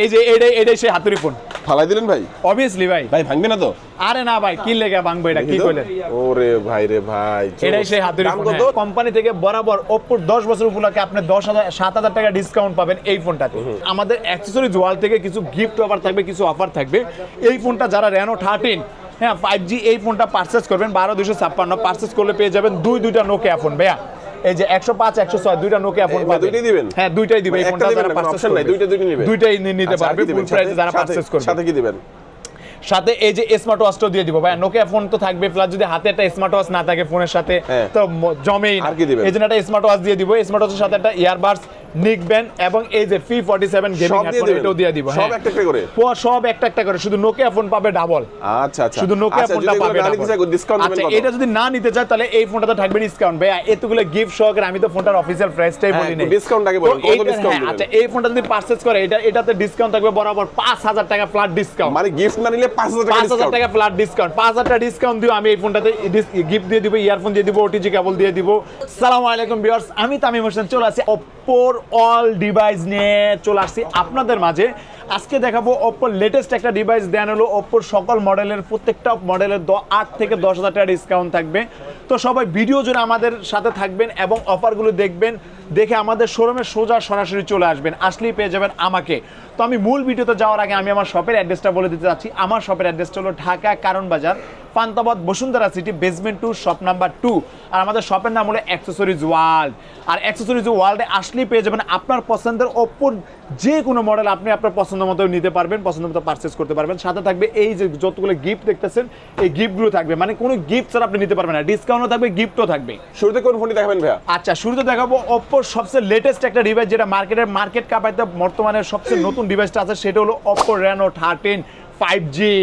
এই যে এটাই এটাই সেই হাতুড়ি ফোন। ফালাই দিলেন ভাই? অবভিয়াসলি ভাই। ভাই ভাঙবে না তো? আরে না ভাই কি লেগে ভাঙবে এটা কি কইলেন? ওরে ভাই রে ভাই এটাই সেই হাতুড়ি ফোন কত? কোম্পানি থেকে বরাবর ওপ্পোর দশ বছর উপলক্ষে আপনি দশ হাজার সাত হাজার টাকা ডিসকাউন্ট পাবেন এই ফোনটাতে। আমাদের অ্যাকসেসরিজ ওয়াল থেকে কিছু গিফট অফার থাকবে কিছু অফার থাকবে। এই ফোনটা যারা রেনো থার্টিন হ্যাঁ ফাইভ জি এই ফোনটা পারচেস করবেন বারো দুশো ছাপ্পান্ন পারচেস করলে পেয়ে যাবেন দুই দুইটা নোকিয়া ফোন ভাইয়া। এই যে একশো পাঁচ একশো ছয় দুইটা নোকিয়া ফোন পাবেন। দুইটাই দিবেন? হ্যাঁ দুইটাই দিবেন এই ফোনটা যারা করবে। দুইটা দুইটা দুইটাই নিতে পারবেন পারবে ফুল প্রাইসে যারা করবে। সাথে কি দিবেন? সাথে এই যে স্মার্ট ওয়াচটাও দিয়ে দিব। ভাই নোকিয়া ফোন তো থাকবে প্লাস যদি হাতে একটা স্মার্ট ওয়াচ না থাকে ফোনের সাথে হ্যাঁ। তো জমেই না? এই জন্য একটা স্মার্ট ওয়াচ দিয়ে দিব। স্মার্ট ওয়াচের সাথে একটা ইয়ারবাডস নিক ব্যান্ড এবং এই যে P forty seven gaming headphone এটাও দিয়ে দিব। সব হ্যাঁ। একটা একটা করে? সব একটা একটা করে। শুধু নোকিয়া ফোন পাবে ডাবল আচ্ছা আচ্ছা। শুধু নোকিয়া আচ্ছা, ফোনটা পাবে না নিতে চাই ডিসকাউন্ট আচ্ছা এটা যদি না নিতে চায় তাহলে এই ফোনটাতে থাকবে ডিসকাউন্ট ভাই এতগুলো গিফট সহকারে আমি তো ফোনটার অফিসিয়াল প্রাইসটাই বলি নাই। discount আগে বলেন, তো কত discount হ্যাঁ? আচ্ছা এই ফোনটা যদি পারচেজ করে এটা এটাতে ডিসকাউন্ট থাকবে বরাবর পাঁচ হাজার টাকা ফ্ল্যাট ডিসকাউন্ট মানে গিফট না নিলে পাঁচ হাজার টাকা পাঁচ হাজার discount। টাকা ফ্ল্যাট ডিসকাউন্ট পাঁচ হাজার টাকা ডিসকাউন্ট দিব আমি এই ফোনটাতে গিফট দিয়ে দিব ইয়ারফোন দিয়ে দিব ওটিজি কেবল দিয়ে দিব। সালাম আলাইকুম ভিউয়ার্স আমি তামিম হোসেন চলে আসছি ওপ্পোর অল ডিভাইস নিয়ে চলে আসছি আপনাদের মাঝে। আজকে দেখাবো ওপ্পোর লেটেস্ট একটা ডিভাইস দেন হলো ওপ্পোর সকল মডেলের প্রত্যেকটা মডেলের আট থেকে দশ হাজার টাকা ডিসকাউন্ট থাকবে। তো সবাই ভিডিও জুড়ে আমাদের সাথে থাকবেন এবং অফারগুলো দেখবেন দেখে আমাদের শোরুমে সোজা সরাসরি চলে আসবেন আসলেই পেয়ে যাবেন আমাকে। তো আমি মূল ভিডিওতে যাওয়ার আগে আমি আমার শপের অ্যাড্রেসটা বলে দিতে চাচ্ছি আমার শপের অ্যাড্রেসটা হলো Dhaka Karwan Bazar Panthapath, Bashundhara city basement two shop number two আর আমাদের শপের নাম হলো অ্যাক্সেসরিজ ওয়ার্ল্ড আর অ্যাক্সেসরিজ ওয়ার্ল্ডে আসলেই পেয়ে যাবেন আপনার পছন্দের ওপ্পোর যে কোনো মডেল আপনি আপনার পছন্দ মতো নিতে পারবেন পছন্দ মতো পারচেস করতে পারবেন। সাথে থাকবে এই যে যতগুলো গিফট দেখতেছেন এই গিফটগুলো থাকবে। মানে কোনো গিফট ছাড়া আপনি নিতে পারবেন না। ডিসকাউন্টও থাকবে গিফটও থাকবে। শুরুতে কোন ফোনটি দেখাবেন ভাইয়া? আচ্ছা শুরুতে দেখাবো অপ্পোর সবচেয়ে লেটেস্ট একটা ডিভাইস যেটা মার্কেটের মার্কেট কাপাইতে বর্তমানে সবচেয়ে নতুন ডিভাইসটা আছে সেটা হলো Oppo Reno thirteen five G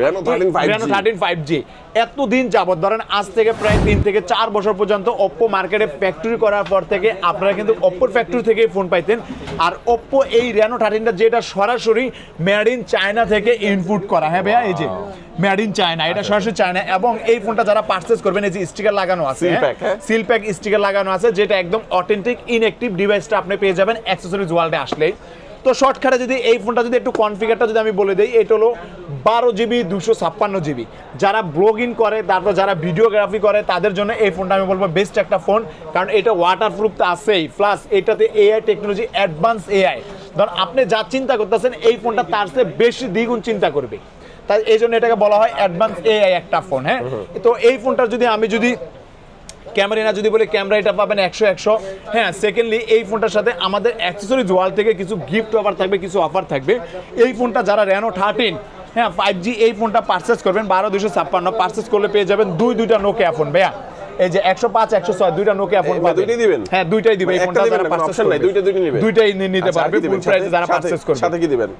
Reno 13 5G Reno thirteen five G এতদিন যাবত ধরেন আজ থেকে প্রায় তিন থেকে চার বছর পর্যন্ত ওপ্পো মার্কেটে ফ্যাক্টরি করার পর থেকে আপনারা কিন্তু ওপ্পোর ফ্যাক্টরি থেকে ফোন পাইতেন। আর ওপ্পো এই রেনো থার্টিনটা যেটা সরাসরি মেড ইন চায়না থেকে ইনপুট করা। হ্যাঁ ভাইয়া এই যে মেড ইন চায়না এটা সরাসরি চায়না এবং এই ফোনটা যারা পারচেস করবেন এই যে স্টিকার লাগানো আছে? সিল প্যাক স্টিকার লাগানো আছে যেটা একদম অথেন্টিক ইনঅ্যাক্টিভ ডিভাইসটা আপনি পেয়ে যাবেন অ্যাক্সেসরিজ ওয়ার্ল্ডে আসলে তো শর্টকাটে যদি এই ফোনটা যদি একটু কনফিগারটা যদি আমি বলে দিই এটা হলো বারো জিবি দুশো ছাপ্পান্ন জিবি যারা ব্লগিং করে তারপর যারা ভিডিওগ্রাফি করে তাদের জন্য এই ফোনটা আমি বলব বেস্ট একটা ফোন কারণ এটা ওয়াটার প্রুফ তো আছেই। প্লাস এটাতে এআই টেকনোলজি অ্যাডভান্স এআই ধর আপনি যা চিন্তা করতেছেন এই ফোনটা তার চেয়ে বেশি দ্বিগুণ চিন্তা করবে। তাই এই জন্য এটাকে বলা হয় অ্যাডভান্স এআই একটা ফোন হ্যাঁ? তো এই ফোনটার যদি আমি যদি ক্যামেরা না যদি বলে ক্যামেরা এটা পাবেন একশো একশো। হ্যাঁ সেকেন্ডলি এই ফোনটার সাথে আমাদের অ্যাক্সেসরিজ ওয়াল থেকে কিছু গিফট অফার থাকবে কিছু অফার থাকবে। এই ফোনটা যারা রেনো থার্টিন হ্যাঁ ফাইভ জি এই ফোনটা পারচেস করবেন বারো দুশো ছাপ্পান্ন। পারচেস করলে পেয়ে যাবেন দুই দুইটা নোকিয়া ফোন ভাইয়া। এই যে একশো পাঁচ একশো ছয় দুইটা নোকিয়া ফোন পাবেন। দুইটাই দিবেন? হ্যাঁ দুইটাই দিবে এই ফোনটা দিবেন যারা পারচেস করবে। দুইটা দুইটা নিবে? দুইটাই নিতে পারবে ফুল প্রাইসে সাথে? যারা পারচেস করবে। সাথে কি দিবেন?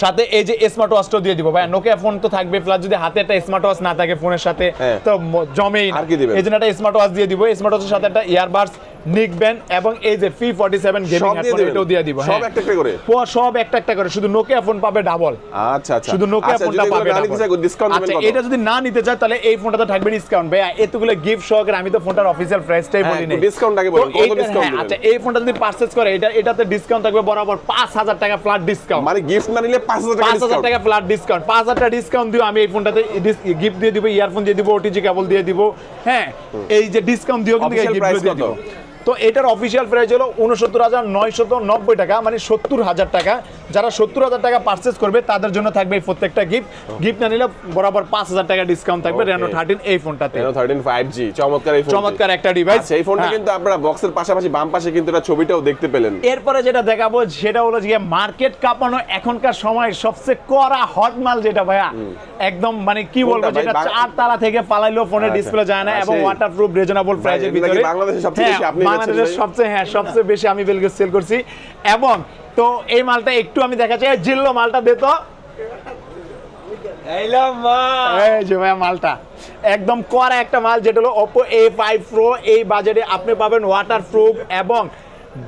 সাথে এই যে স্মার্ট ওয়াচটাও দিয়ে দিব। ভাই নোকিয়া ফোন তো থাকবে প্লাস যদি হাতে একটা স্মার্ট ওয়াচ না থাকে ফোনের সাথে হ্যাঁ। তো জমেই না। আর কি দিবে এই জন্য একটা স্মার্ট ওয়াচ দিয়ে দিব। স্মার্ট ওয়াচের সাথে একটা ইয়ারবাডস নিক ব্যান্ড এবং এই যে P forty seven gaming headphone এটাও দিয়ে দিব সব হ্যাঁ। একটা একটা করে? প- সব একটা একটা করে। শুধু নোকিয়া ফোন পাবে ডাবল আচ্ছা আচ্ছা। শুধু নোকিয়া আচ্ছা, ফোনটা পাবে। ডিসকাউন্ট আচ্ছা এটা যদি না নিতে চায় তাহলে এই ফোনটাতে থাকবে ডিসকাউন্ট ভাই এতগুলো গিফট সহকারে আমি তো ফোনটার প্রাইসটাই হ্যাঁ, বলি নাই। discount আগে তো বলুন, কত discount হ্যাঁ? আচ্ছা এই ফোনটা যদি পারচেজ করে এটা এটাতে ডিসকাউন্ট থাকবে বরাবর পাঁচ হাজার টাকা ফ্ল্যাট ডিসকাউন্ট মানে গিফট না নিলে পাঁচ হাজার টাকা ফ্ল্যাট ডিসকাউন্ট পাঁচ হাজার টাকা ডিসকাউন্ট দিও আমি এই ফোনটাতে গিফট দিয়ে দিব ইয়ারফোন দিয়ে দিব ওটিজি কেবল দিয়ে দিব। হ্যাঁ এই যে ডিসকাউন্ট দিও কিন্তু গিফট দিয়ে দিব? তো এটার অফিসিয়াল প্রাইস হলো উনসত্তর হাজার নয়শত নব্বই টাকা মানে সত্তর হাজার টাকা। যারা সত্তর হাজার টাকা পারচেস করবে তাদের জন্য থাকবে এই প্রত্যেকটা গিফট গিফট না নিলে বরাবর পাঁচ হাজার টাকা ডিসকাউন্ট থাকবে রেনো থার্টিন এই ফোনটাতে Reno 13 5G চমৎকার এই চমৎকার একটা ডিভাইস আচ্ছা এই ফোনটা কিন্তু আপনারা বক্সের পাশাপাশি বাম পাশে কিন্তু এটা ছবিটাও দেখতে পেলেন। এরপরে যেটা দেখাবো সেটা হলো যে মার্কেট কাঁপানো এখনকার সময় সবচেয়ে কড়া হট মাল যেটা ভাইয়া। একদম মানে কি বলব যেটা চার তালা থেকে পালাইলেও ফোনের আচ্ছা। ডিসপ্লে যায় না আচ্ছা, এবং ওয়াটারপ্রুফ রিজনেবল প্রাইসের ভিতরে। বাংলাদেশে সবচেয়ে বেশি হ্যাঁ, আপনি সবচেয়ে হ্যাঁ সবচেয়ে বেশি আমি বেলগেজ সেল করছি। এবং তো এই মালটা একটু আমি দেখা চাই জিল্লো মালটা দে তো। এই যে ভাইয়া মালটা। একদম করা একটা মাল যেটা হলো ওপো এ ফাইভ প্রো এই বাজেটে আপনি পাবেন ওয়াটার প্রুফ এবং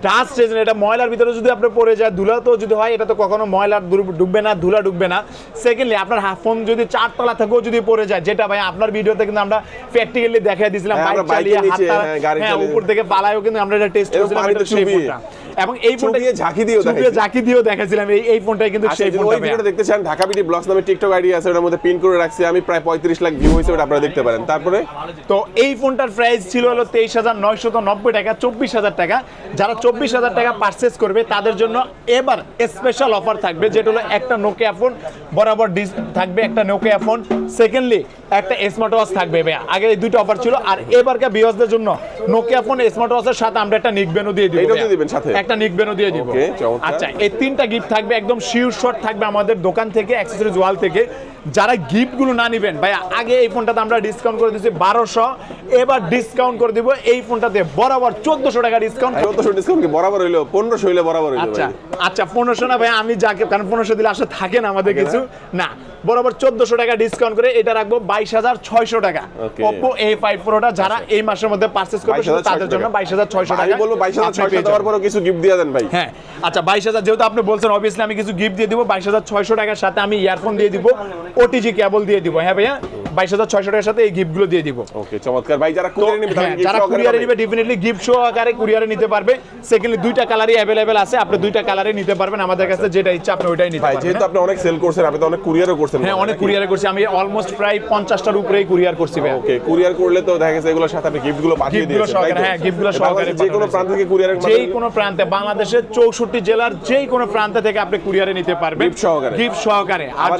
ডাস্ট রেজেন এটা ময়লার ভিতরে যদি আপনি পড়ে যায় ধুলা তো যদি হয় এটা তো কখনো ময়লার ডুববে না ধুলা ডুববে না সেকেন্ডলি আপনার ফোন যদি চারতলা থেকেও যদি পড়ে যায় যেটা ভাই আপনার ভিডিওতে কিন্তু আমরা প্র্যাকটিক্যালি দেখাই দিয়েছিলাম হ্যাঁ, বাইক চালিয়ে নিচে, হাত হ্যাঁ, গাড়ি হ্যাঁ চালিয়ে। উপর থেকে পালায়ও কিন্তু আমরা এটা টেস্ট করেছিলাম এবং এই ফোনটা ঝাঁকি দিয়েও ঝাঁকি দিয়েও দেখাছিলাম এই এই ফোনটাই কিন্তু আচ্ছা, সেই ফোনটা ওই ভিডিওটা দেখতে চান ঢাকা বিডি ব্লগস নামে টিকটক আইডি আছে ওটার মধ্যে পিন করে রাখছি। আমি প্রায় পঁয়ত্রিশ লাখ ভিউ হয়েছে ওটা আপনারা দেখতে পারেন। তারপরে? তো এই ফোনটার প্রাইস ছিল হলো তেইশ হাজার নয়শত নব্বই টাকা চব্বিশ হাজার টাকা। যারা চব্বিশ হাজার টাকা পারচেস করবে তাদের জন্য এবার স্পেশাল অফার থাকবে যেটা হলো একটা নোকিয়া ফোন বরাবর থাকবে একটা নোকিয়া ফোন সেকেন্ডলি একটা স্মার্ট ওয়াচ থাকবে ভাইয়া। আগে এই দুটো অফার ছিল আর এবারকার বিওয়াসদের জন্য নোকিয়া ফোন স্মার্ট ওয়াচের সাথে আমরা একটা নিকবেনও দিয়ে দিব দিয়ে দিবেন সাথে? একটা নিকবেনও দিয়ে দিব। আচ্ছা এই তিনটা গিফট থাকবে একদম শিওর শট থাকবে আমাদের দোকান থেকে অ্যাক্সেসরিজ ওয়াল থেকে। যারা গিফটগুলো না নেবেন ভাই আগে এই ফোনটাতে আমরা ডিসকাউন্ট করে দিচ্ছি বারোশো এবার ডিসকাউন্ট করে দিব এই ফোনটাতে বরাবর চোদ্দশো টাকা ডিসকাউন্ট চোদ্দশো ডিসকাউন্ট বরাবর হইল? পনেরোশো হইলে বরাবর আচ্ছা আচ্ছা পনেরোশো না ভাই আমি যাকে কারণ পনেরোশো দিলে আসলে থাকে না আমাদের কিছু। না বরাবর চোদ্দশো টাকা ডিসকাউন্ট করে এটা রাখব বাইশ হাজার ছয়শো টাকা. ওপো এ ফাইভ প্রোটা যারা এই মাসের মধ্যে পারচেস করবে তাদের জন্য বাইশ হাজার ছয়শো টাকা বলব বাইশ হাজার ছয়শো দেওয়ার পরও কিছু গিফট দিয়ে দেন ভাই। হ্যাঁ আচ্ছা বাইশ হাজার যেহেতু আপনি বলছেন অবভিয়াসলি আমি কিছু গিফট দিয়ে দিব বাইশ হাজার ছয়শো টাকার সাথে আমি ইয়ারফোন দিয়ে দিব। ওটিজি কেবল দিয়ে দিব। হ্যাঁ ভাইয়া? বাইশ হাজার ছয়শো টাকার সাথে এই গিফটগুলো দিয়ে দিব। ওকে চমৎকার। ভাই যারা কুরিয়ারে নিবে তারা হ্যাঁ, যারা কুরিয়ারে। নিবে ডেফিনেটলি গিফট সহ আকারে কুরিয়ারে নিতে পারবে। সেকেন্ডলি দুইটা কালারই অ্যাভেলেবেল আছে। আপনি দুইটা কালারে নিতে পারবেন। আমাদের কাছে যেটা ইচ্ছা আপনি ওইটাই নিতে পারবেন যেহেতু হ্যাঁ? আপনি অনেক সেল করছেন আপনি তো অনেক কুরিয়ারও করছেন হ্যাঁ অনেক কুরিয়ারে করছি। আমি অলমোস্ট প্রায় পঞ্চাশটার উপরেই কুরিয়ার করছি ভাইয়া। ওকে কুরিয়ার করলে তো দেখা গেছে এগুলোর সাথে আপনি গিফটগুলো পাঠিয়ে দিয়েছেন? হ্যাঁ গিফটগুলো সহকারে যে কোনো প্রান্ত থেকে কুরিয়ারের যেই কোনো প্রান্তে বাংলাদেশের চৌষট্টি জেলার যেই কোনো প্রান্ত থেকে আপনি কুরিয়ারে নিতে পারবেন। Gift সহকারে। গিফট সহকারে। আর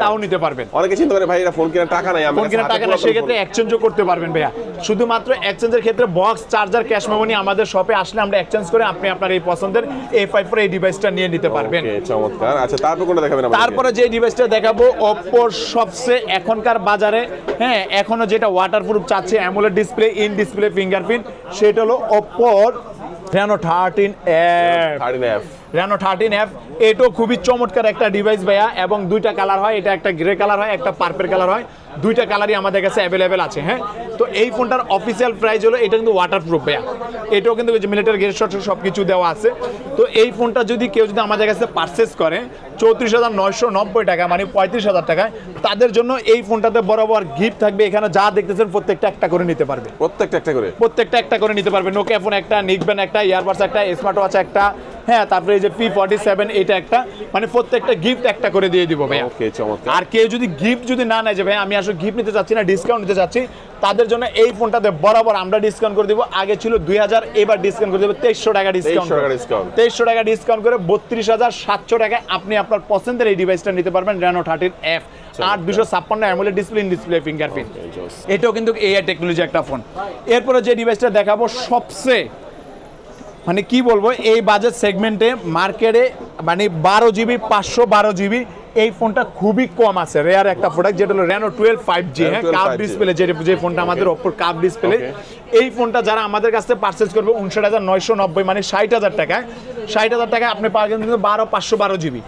চান, তাও নিতে পারবেন। অনেকে চিন্তা করে ভাই ফোন কেনার টাকা নাই আমার ফোন কেনার টাকা না পুরাতন সেক্ষেত্রে এক্সচেঞ্জও করতে পারবেন ভাইয়া। শুধুমাত্র এক্সচেঞ্জের ক্ষেত্রে বক্স চার্জার ক্যাশ মেমোনি আমাদের শপে আসলে আমরা এক্সচেঞ্জ করে আপনি আপনার এই পছন্দের এ ফাইভ এই ডিভাইসটা নিয়ে নিতে পারবেন। চমৎকার। আচ্ছা তারপর কোনটা দেখাবেন? তারপরে যে ডিভাইসটা দেখাবো অপোর সবচেয়ে এখনকার বাজারে হ্যাঁ এখনও যেটা ওয়াটারপ্রুফ চাচ্ছে AMOLED display in display fingerprint সেটা হলো অপোর Reno thirteen F 13F Reno thirteen F এটাও খুবই চমৎকার একটা ডিভাইস ভাইয়া এবং দুইটা কালার হয়। এটা একটা গ্রে কালার হয় একটা পার্পেল কালার হয়। দুইটা কালারই আমাদের কাছে অ্যাভেলেবেল আছে হ্যাঁ? তো এই ফোনটার অফিসিয়াল প্রাইস হলো এটা কিন্তু ওয়াটারপ্রুফ ভাইয়া। এটাও কিন্তু মিলিটারি গেট শট সব কিছু দেওয়া আছে। তো এই ফোনটা যদি কেউ যদি আমাদের কাছে পারচেস করে চৌত্রিশ হাজার নয়শো নব্বই টাকা মানে পঁয়ত্রিশ হাজার টাকায় তাদের জন্য এই ফোনটাতে বরাবর গিফট থাকবে। এখানে যা দেখতেছেন প্রত্যেকটা একটা করে নিতে পারবে। প্রত্যেকটা একটা করে? প্রত্যেকটা একটা করে নিতে পারবে। নোকিয়া ফোন একটা নিকবেন একটা ইয়ারবাডস একটা স্মার্ট ওয়াচ একটা হ্যাঁ তারপরে এই যে পি ফর্টি সেভেন এটা একটা মানে প্রত্যেকটা গিফট একটা করে দিয়ে দিব চমৎকার। আর কেউ যদি গিফট যদি না নেয় যে ভাই আমি আসলে গিফট নিতে চাচ্ছি না ডিসকাউন্ট নিতে চাচ্ছি তাদের জন্য এই ফোনটাতে বরাবর আমরা ডিসকাউন্ট করে দিব। আগে ছিল দুই হাজার এবার ডিসকাউন্ট করে দেবো তেইশশো টাকা ডিসকাউন্ট 2300 টাকা তেইশশো টাকা ডিসকাউন্ট করে বত্রিশ হাজার সাতশো টাকায় আপনি আপনার পছন্দের এই ডিভাইসটা নিতে পারবেন রেনো থার্টিন এফ আর দুশো ছাপ্পান্ন AMOLED display in display fingerprint এটাও কিন্তু এআই টেকনোলজি একটা ফোন এরপরে যে ডিভাইসটা দেখাবো সবচেয়ে মানে কি বলব এই বাজেট সেগমেন্টে মার্কেটে মানে বারো জিবি পাঁচশো বারো জিবি এই ফোনটা খুবই কম আছে। রেয়ার একটা প্রোডাক্ট যেটা হলো রেনো টুয়েলভ ফাইভ জি হ্যাঁ? কাপ ডিসপ্লে যে যে ফোনটা আমাদের ওপর কাপ ডিসপ্লে এই ফোনটা যারা আমাদের কাছ থেকে পারচেস করবে উনষাট হাজার নয়শো নব্বই মানে ষাট হাজার টাকায় ষাট হাজার টাকায় আপনি পাবেন কিন্তু বারো পাঁচশো বারো জিবি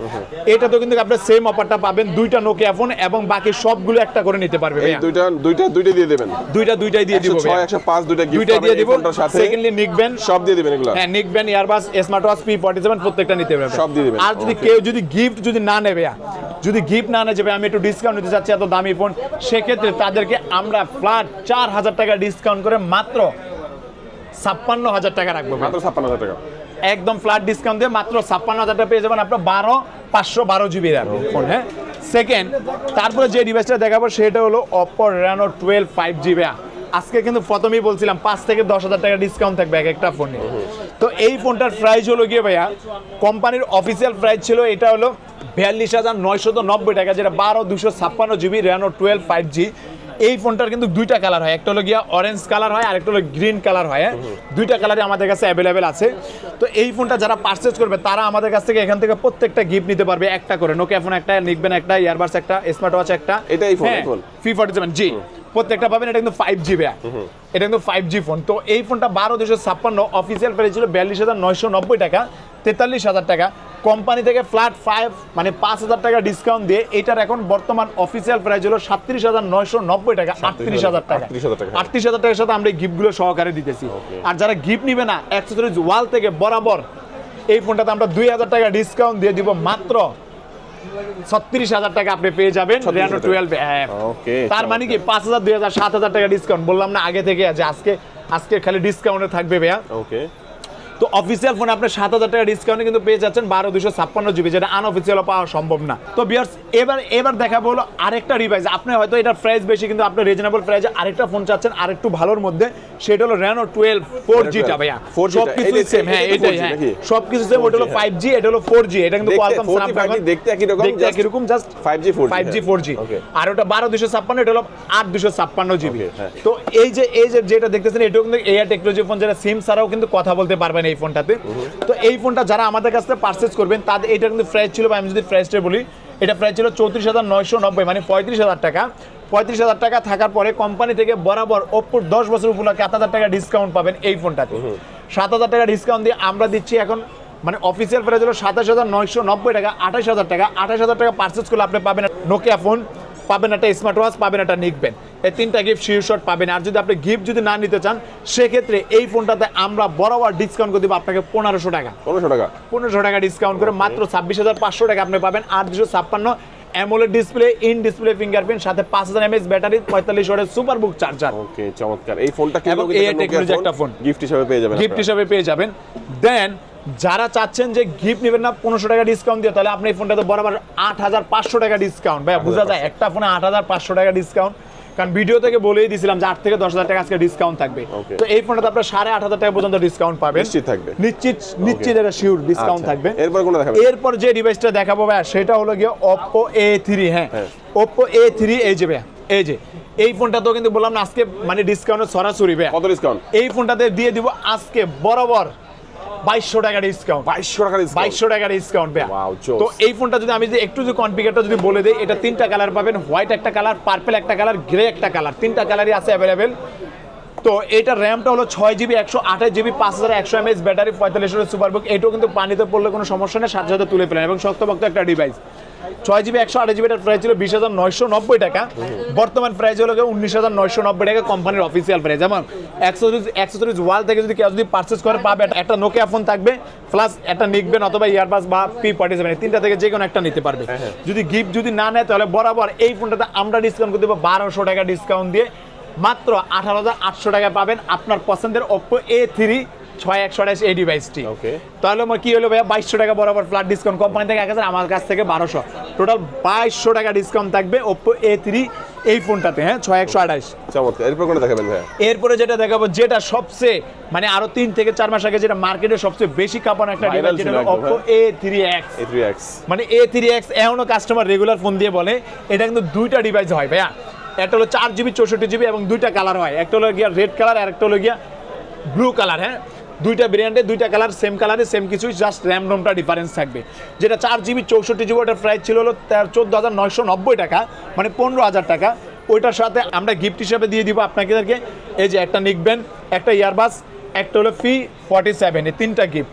এটা তো কিন্তু আপনি সেম অফারটা পাবেন দুইটা নোকিয়া ফোন এবং বাকি সবগুলো একটা করে নিতে পারবে এই দুইটা দুইটা দুইটা দিয়ে দিবেন? দুইটা দুইটাই দিয়ে দিব 106 105 দুইটা গিফট দুইটাই দিয়ে দিব। ফোনটার সাথে। সেকেন্ডলি নিকবেন সব দিয়ে দিবেন এগুলো। হ্যাঁ নিকবেন earbuds smart watch P forty seven প্রত্যেকটা নিতে পারবে সব দিয়ে দিবেন। আর যদি কেউ যদি গিফট যদি না নেবে যদি গিফট না নেবে আমি একটু ডিসকাউন্ট নিতে চাচ্ছি এত দামি ফোন সেক্ষেত্রে তাদেরকে আমরা ফ্ল্যাট চার হাজার টাকা ডিসকাউন্ট করে মাত্র ছাপ্পান্ন হাজার টাকা রাখব। মাত্র 56000 টাকা। একদম ফ্ল্যাট ডিসকাউন্ট দিয়ে মাত্র ছাপ্পান্ন হাজার টাকা পেয়ে যাবেন আপনার বারো পাঁচশো বারো জিবি রাখব ফোন হ্যাঁ? সেকেন্ড তারপরে যে ডিভাইসটা দেখাবো সেটা হলো Oppo Reno twelve five GB আজকে কিন্তু প্রথমেই বলছিলাম পাঁচ থেকে দশ হাজার টাকা ডিসকাউন্ট থাকবে এক একটা ফোনে তো এই ফোনটার প্রাইস হলো গিয়ে ভাইয়া কোম্পানির অফিসিয়াল প্রাইস ছিল এটা হলো বিয়াল্লিশ হাজার নয়শত নব্বই টাকা যেটা বারো দুশো ছাপ্পান্ন GB Reno twelve five G এই ফোনটার কিন্তু দুইটা কালার হয় একটা হলো গিয়া অরেঞ্জ কালার হয় আর একটা হলো গ্রিন কালার হয় হ্যাঁ? দুইটা কালারই আমাদের কাছে অ্যাভেলেবেল আছে। তো এই ফোনটা যারা পারচেজ করবে তারা আমাদের কাছ থেকে এখান থেকে প্রত্যেকটা গিফট নিতে পারবে একটা করে। নোকিয়া ফোন একটা নিকবেন একটা ইয়ারবাডস একটা স্মার্ট ওয়াচ একটা এটাই phone. P forty seven G. প্রত্যেকটা পাবেন এটা কিন্তু ফাইভ জি এটা কিন্তু ফাইভ জি ফোন তো এই ফোনটা বারো দুশো ছাপ্পান্ন অফিসিয়াল প্রাইস ছিল বিয়াল্লিশ হাজার নয়শো নব্বই টাকা তেতাল্লিশ হাজার টাকা। কোম্পানি থেকে ফ্ল্যাট ফাইভ মানে পাঁচ হাজার টাকা ডিসকাউন্ট দিয়ে এটার এখন বর্তমান অফিসিয়াল প্রাইস হলো সাতত্রিশ হাজার নয়শো নব্বই টাকা আটত্রিশ হাজার টাকা। 38,000 টাকা। আটত্রিশ হাজার টাকার সাথে আমরা এই গিফটগুলো সহকারে দিতেছি। আর যারা গিফট নিবে না অ্যাক্সেসরিজ ওয়াল থেকে বরাবর এই ফোনটাতে আমরা দুই হাজার টাকা ডিসকাউন্ট দিয়ে দিব মাত্র ছত্রিশ হাজার টাকা আপনি পেয়ে যাবেন 36,000 রেনো টুয়েলভ তার মানে কি পাঁচ হাজার দুই হাজার সাত হাজার টাকা ডিসকাউন্ট বললাম না আগে থেকে যে আজকে আজকে খালি ডিসকাউন্টে থাকবে ভাইয়া। ওকে তো অফিসিয়াল ফোনে আপনি সাত হাজার টাকা ডিসকাউন্টে কিন্তু পেয়ে যাচ্ছেন বারো দুশো ছাপ্পান্ন জিবি যেটা আনঅফিসিয়াল পাওয়া সম্ভব না। তো বিয়ার্স এবার এবার দেখাবো হলো আরেকটা ডিভাইস আপনি হয়তো এটার প্রাইস বেশি কিন্তু আপনি রিজনেবল প্রাইসে আরেকটা ফোন চাচ্ছেন আরেকটু ভালোর মধ্যে সেটা হলো রেনো টুয়েলভ ফোর জিটা ভাইয়া। 4G সব কিছু সেম হ্যাঁ এটাই তো এটাই 4G হ্যাঁ। সব কিছু সেম ওটা হলো ফাইভ জি এটা হলো ফোর জি এটা কিন্তু কোয়ালকম 4G, 5G দেখতে একই রকম, দেখতে একই রকম just 5G, 4G, five G হ্যাঁ। ফোর জি আর ওটা বারো দুশো ছাপ্পান্ন এটা হলো আট দুশো ছাপ্পান্ন জিবি হ্যাঁ। তো এই যে এই যে যেটা দেখতেছেন এটাও কিন্তু এআই টেকনোলজি ফোন যেটা সিম ছাড়াও কিন্তু কথা বলতে পারবেন। এই ফোনটাতে। তো এই ফোনটা যারা আমাদের কাছ থেকে পারচেস করবেন তাদের এটা কিন্তু প্রাইস ছিল বা আমি যদি প্রাইসটা বলি এটা প্রাইস ছিল চৌত্রিশ হাজার নয়শো নব্বই মানে পঁয়ত্রিশ হাজার টাকা। পঁয়ত্রিশ হাজার টাকা থাকার পরে কোম্পানি থেকে বরাবর ওপ্পোর দশ বছর উপলক্ষে সাত হাজার টাকা ডিসকাউন্ট পাবেন এই ফোনটাতে। সাত হাজার টাকা ডিসকাউন্ট দিয়ে আমরা দিচ্ছি এখন মানে অফিসিয়াল প্রাইস হলো সাতাশ হাজার নয়শো নব্বই টাকা আঠাশ হাজার টাকা আঠাশ হাজার টাকা পারচেস করলে আপনি পাবেন নোকিয়া ফোন পাবেন একটা স্মার্ট ওয়াচ পাবেন একটা নিকবেন এই তিনটা গিফট শট পাবেন। আর যদি আপনি গিফট যদি না নিতে চান সেক্ষেত্রে এই ফোনটাতে আমরা বরাবর ডিসকাউন্ট করে দেবো আপনাকে পনেরোশো টাকা। পনেরোশো টাকা। পনেরোশো টাকা ডিসকাউন্ট করে মাত্র ছাব্বিশ হাজার পাঁচশো টাকা আপনি পাবেন। আট দুশো ছাপ্পান্ন AMOLED display in display fingerprint সাথে পাঁচ হাজার এমএস ব্যাটারি পঁয়তাল্লিশ ওয়াটের সুপার বুক চার্জার ওকে চমৎকার। এই ফোনটা এবং AI technology একটা ফোন। গিফট হিসেবে পেয়ে যাবেন গিফট। হিসাবে পেয়ে যাবেন। দেন যারা চাচ্ছেন যে গিফট নেবেন না পনেরোশো টাকা ডিসকাউন্ট দিয়ে তাহলে আপনি এই ফোনটাতে বরাবর আট হাজার পাঁচশো টাকা ডিসকাউন্ট ভাই বোঝা যায় একটা ফোনে আট হাজার পাঁচশো টাকা ডিসকাউন্ট কারণ ভিডিও থেকে বলেই দিয়েছিলাম যে আট থেকে দশ হাজার টাকা আজকে ডিসকাউন্ট থাকবে। তো এই ফোনটাতে আপনার সাড়ে আট হাজার টাকা পর্যন্ত ডিসকাউন্ট পাবেন। নিশ্চিত থাকবে। নিশ্চিত নিশ্চিত এটা শিওর ডিসকাউন্ট আচ্ছা, থাকবে। এরপর কোনটা দেখাবেন? এরপর যে ডিভাইসটা দেখাবো ভাই সেটা হলো গিয়ে Oppo A3 হ্যাঁ। হ্যাঁ। Oppo A3 এই যে ভাই এই যে। এই ফোনটা তো কিন্তু বললাম না আজকে মানে ডিসকাউন্ট সরাসরি ভাই কত ডিসকাউন্ট এই ফোনটাতে দিয়ে দিব আজকে বরাবর বাইশশো টাকা ডিসকাউন্ট বাইশশো টাকা বাইশশো টাকা ডিসকাউন্ট তো এই ফোনটা যদি আমি যদি একটু যদি কনফিগারটা যদি বলে দিই এটা তিনটা কালার পাবেন। হোয়াইট একটা কালার পার্পেল একটা কালার গ্রে একটা কালার তিনটা কালারই আছে অ্যাভেলেবেল তো এটা র্যামটা হলো ছয় জিবি একশো আঠাশ জিবি পাঁচ হাজার একশো এমএস ব্যাটারি পঁয়তাল্লিশ সুপার বুক এটাও কিন্তু পানিতে পড়লে কোনো সমস্যা নেই সাথে সাথে তুলে ফেলেন। এবং শক্তপক্ত একটা ডিভাইস ছয় জিবি একশো আঠাশ জিবিটার প্রাইস ছিল বিশ হাজার নয়শো নব্বই টাকা। বর্তমান প্রাইস হলো উনিশ হাজার নয়শো নব্বই টাকা কোম্পানির অফিসিয়াল প্রাইস যেমন অ্যাক্সেসরিজ অ্যাক্সেসরিজ ওয়াল থেকে যদি কেউ যদি পারচেস করে পাবে। একটা নোকিয়া ফোন থাকবে প্লাস একটা নিকবেন অথবা ইয়ারবাস বা পি ফর্টি সেভেন তিনটা থেকে যে কোনো একটা নিতে পারবে। যদি গিফট যদি না নেয় তাহলে বরাবর এই ফোনটাতে আমরা ডিসকাউন্ট করে দেবো বারোশো টাকা ডিসকাউন্ট দিয়ে। মাত্র আঠারো হাজার আটশো টাকা পাবেন আপনার পছন্দের ওপ্পো এ থ্রি ছয় একশো আঠাশ এই ডিভাইসটি. তাহলে আমার কি হলো ভাইয়া? বাইশশো টাকা বরাবর ফ্ল্যাট ডিসকাউন্ট কোম্পানি থেকে এক হাজার আমার কাছ থেকে বারোশো। টোটাল বাইশশো টাকা ডিসকাউন্ট থাকবে ওপ্পো এ থ্রি এই ফোনটাতে হ্যাঁ? ছয় একশো আঠাশ। চমৎকার। এরপর কোনটা দেখাবেন ভাই এরপরে যেটা দেখাবো যেটা সবচেয়ে মানে আরও তিন থেকে চার মাস আগে যেটা মার্কেটে সবচেয়ে বেশি কাঁপানো একটা ডিভাইস যেটা এক্স এ থ্রি এক্স মানে এ থ্রি এক্স এখনও কাস্টমার রেগুলার ফোন দিয়ে বলে এটা কিন্তু দুইটা ডিভাইস হয় ভাইয়া। একটা হলো চার জিবি, চৌষট্টি জিবি এবং দুইটা কালার হয়। একটা হলো গিয়া রেড কালার আর একটা হলো গিয়া ব্লু কালার হ্যাঁ? দুইটা ভেরিয়েন্টে দুইটা কালার সেম কালারে সেম কিছুই জাস্ট র্যাম রোমটা ডিফারেন্স থাকবে। যেটা চার জিবি, চৌষট্টি জিবি, ওটার প্রাইস ছিল হলো চোদ্দ হাজার নয়শো নব্বই টাকা মানে পনেরো হাজার টাকা। ওইটার সাথে আমরা গিফট হিসাবে দিয়ে দিব আপনাকে এই যে একটা নিকবেন একটা ইয়ারবাস একটা হলো ফি ফর্টি সেভেন এই তিনটা গিফট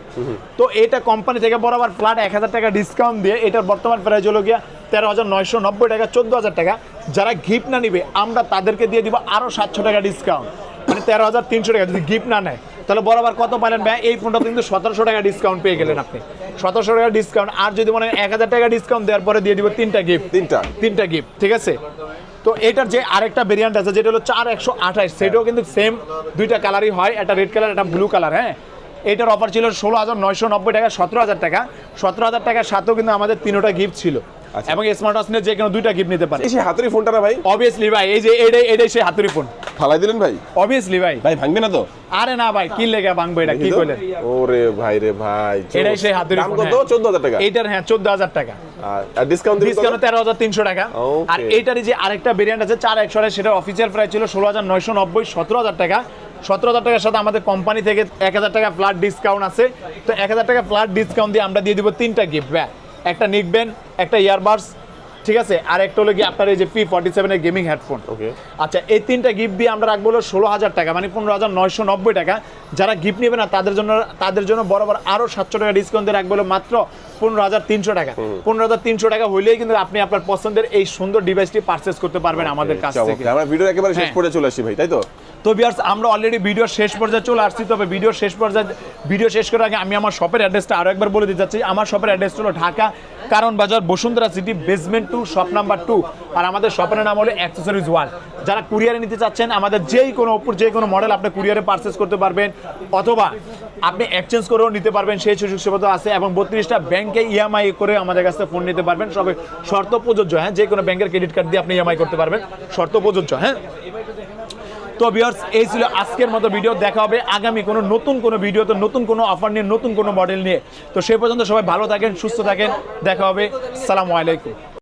তো এটা কোম্পানি থেকে বরাবর ফ্ল্যাট এক হাজার টাকা ডিসকাউন্ট দিয়ে এটার বর্তমান প্রাইস হলো গিয়া তেরো হাজার নয়শো নব্বই টাকা চোদ্দ হাজার টাকা। যারা গিফট না নিবে আমরা তাদেরকে দিয়ে দিব আরও সাতশো টাকা ডিসকাউন্ট মানে তেরো হাজার তিনশো টাকা যদি গিফট না নেয় তাহলে বরাবর কত পাইলেন ভাই? এই ফোনটা কিন্তু সতেরোশো টাকা ডিসকাউন্ট পেয়ে গেলেন আপনি। সতেরোশো টাকা ডিসকাউন্ট আর যদি মনে হয় এক হাজার টাকা ডিসকাউন্ট দেওয়ার পরে দিয়ে দিব তিনটা গিফট তিনটা। তিনটা গিফট ঠিক আছে? তো এটার যে আরেকটা ভেরিয়েন্ট আছে যেটা হলো চার একশো আঠাশ সেটাও কিন্তু সেম দুইটা কালারই হয়। একটা রেড কালার একটা ব্লু কালার হ্যাঁ? এটার অফার ছিল ষোলো হাজার নয়শো নব্বই টাকা সতেরো হাজার টাকা। সতেরো হাজার টাকার সাথেও কিন্তু আমাদের তিনোটা গিফট ছিল। আচ্ছা। এবং স্মার্ট ওয়াচ নিয়ে যে কোনো দুইটা গিফট নিতে পারে। এই সেই হাতুরি ফোনটা না ভাই? অবভিয়াসলি ভাই এই যে এটাই এটাই সেই হাতুরি ফোন ফালাই দিলেন ভাই? অবভিয়াসলি ভাই। ভাই ভাঙবে না তো? আরে না ভাই কি লেগে ভাঙবো এটা? কি। করলেন ওরে ভাই রে ভাই এটাই সেই হাতুড়ি দাম কত? হ্যাঁ। চোদ্দ হাজার টাকা। এইটার হ্যাঁ চোদ্দ হাজার টাকা। আর- ডিসকাউন্ট? ডিসকাউন্ট তেরো হাজার তিনশো টাকা। আর এইটারই যে আরেকটা ভেরিয়েন্ট আছে চার একশো সেটা অফিসিয়াল প্রাইস ছিল ষোলো হাজার নয়শো নব্বই সতেরো হাজার টাকা। সতেরো হাজার টাকার সাথে আমাদের কোম্পানি থেকে এক হাজার টাকা ফ্ল্যাট ডিসকাউন্ট আছে। তো এক হাজার টাকা ফ্ল্যাট ডিসকাউন্ট দিয়ে আমরা দিয়ে দিব তিনটা গিফট ব্যাগ একটা নিকবেন একটা ইয়ারবাডস ঠিক আছে? আর একটা হলো গিয়ে আপনার এই যে পি ফর্টি সেভেনের গেমিং হেডফোন Okay. আচ্ছা এই তিনটা গিফট দিয়ে আমরা রাখব হলো ষোলো হাজার টাকা মানে পনেরো হাজার নয়শো নব্বই টাকা। যারা গিফট নেবে না তাদের জন্য তাদের জন্য বরাবর আরও সাতশো টাকা ডিসকাউন্ট দিয়ে রাখব হলো মাত্র পনেরো হাজার তিনশো টাকা। পনেরো হাজার তিনশো টাকা হইলেই কিন্তু আপনি আপনার পছন্দের এই সুন্দর ডিভাইসটি পারচেস করতে পারবেন আমাদের কাছ থেকে। আমরা ভিডিও একেবারে শেষ করে চলে আসছি ভাই তাই তো? তো বিয়ার্স আমরা অলরেডি ভিডিও শেষ পর্যায়ে চলে আসছি, তবে ভিডিও শেষ পর্যায়ে ভিডিও শেষ করার আগে আমি আমার শপের অ্যাড্রেসটা আরও একবার বলে দিতে চাচ্ছি। আমার শপের অ্যাড্রেস হলো ঢাকা, কারণ বাজার Bashundhara City basement two shop number two আর আমাদের শপের নাম হলো অ্যাক্সেসরিজ ওয়ান যারা কুরিয়ারে নিতে চাচ্ছেন, আমাদের যেই কোনো ওপর যে কোনো মডেল আপনি কুরিয়ারে পারচেস করতে পারবেন, অথবা আপনি এক্সচেঞ্জ করেও নিতে পারবেন, সেই সুযোগ সুবিধা আছে, এবং বত্রিশটা ব্যাংকে ইএমআই করে আমাদের কাছে ফোন নিতে পারবেন। সবে শর্ত প্রযোজ্য হ্যাঁ? যে কোনো ব্যাংকের ক্রেডিট কার্ড দিয়ে আপনি ইএমআই করতে পারবেন। শর্ত প্রযোজ্য হ্যাঁ? তো বিয়ার্স এই ছিল আজকের মতো ভিডিও দেখা হবে আগামী কোনো নতুন কোনো ভিডিওতে, নতুন কোনো অফার নিয়ে, নতুন কোনো মডেল নিয়ে। তো সেই পর্যন্ত সবাই ভালো থাকেন, সুস্থ থাকেন, দেখা হবে, সালামু আলাইকুম।